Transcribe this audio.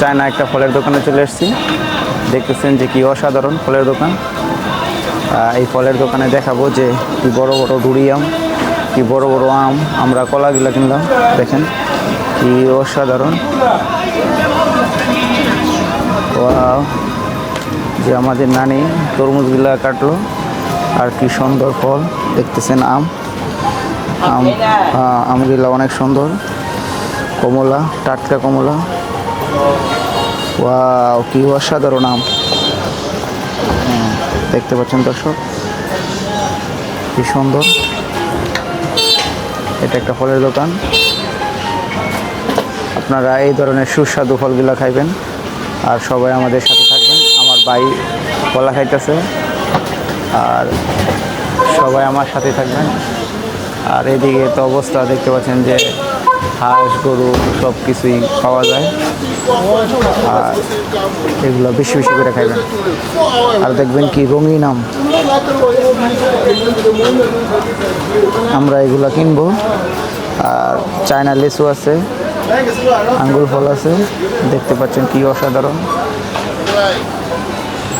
China একটা ফলের দোকানে চলে এসেছি। দেখতেছেন যে কি অসাধারণ ফলের দোকান। এই ফলের দোকানে দেখাবো যে কি বড় বড় ডুরি আম, কি বড় বড় আম। আমরা কলাগুলা কিনলাম, দেখেন, কি অসাধারণ! যে আমাদের নানি তরমুজগুলা কাটলো, আর কি সুন্দর ফল, দেখতেছেন আম। আম আমগুলা অনেক সুন্দর। কমলা, টাটকা কমলা। ওয়াও কি অসাধারণ আম। দেখতে পাচ্ছেন দর্শক, কি সুন্দর। এটা একটা ফলের দোকান। আপনারা এই ধরনের সুস্বাদু ফলগুলো খাইবেন আর সবাই আমাদের সাথে থাকবেন। আমার ভাই কলা খাইতেছে আর সবাই আমার সাথে থাকবেন। আর এদিকে তো অবস্থা দেখতে পাচ্ছেন যে হাঁস, গরু সব কিছুই পাওয়া যায়। আর এগুলো বেশি বেশি করে খাইবেন। আর দেখবেন কি রঙিন আম। আমরা এগুলো কিনবো। আর চায়না লেচু আছে, আঙ্গুর ফল আছে। দেখতে পাচ্ছেন কি অসাধারণ।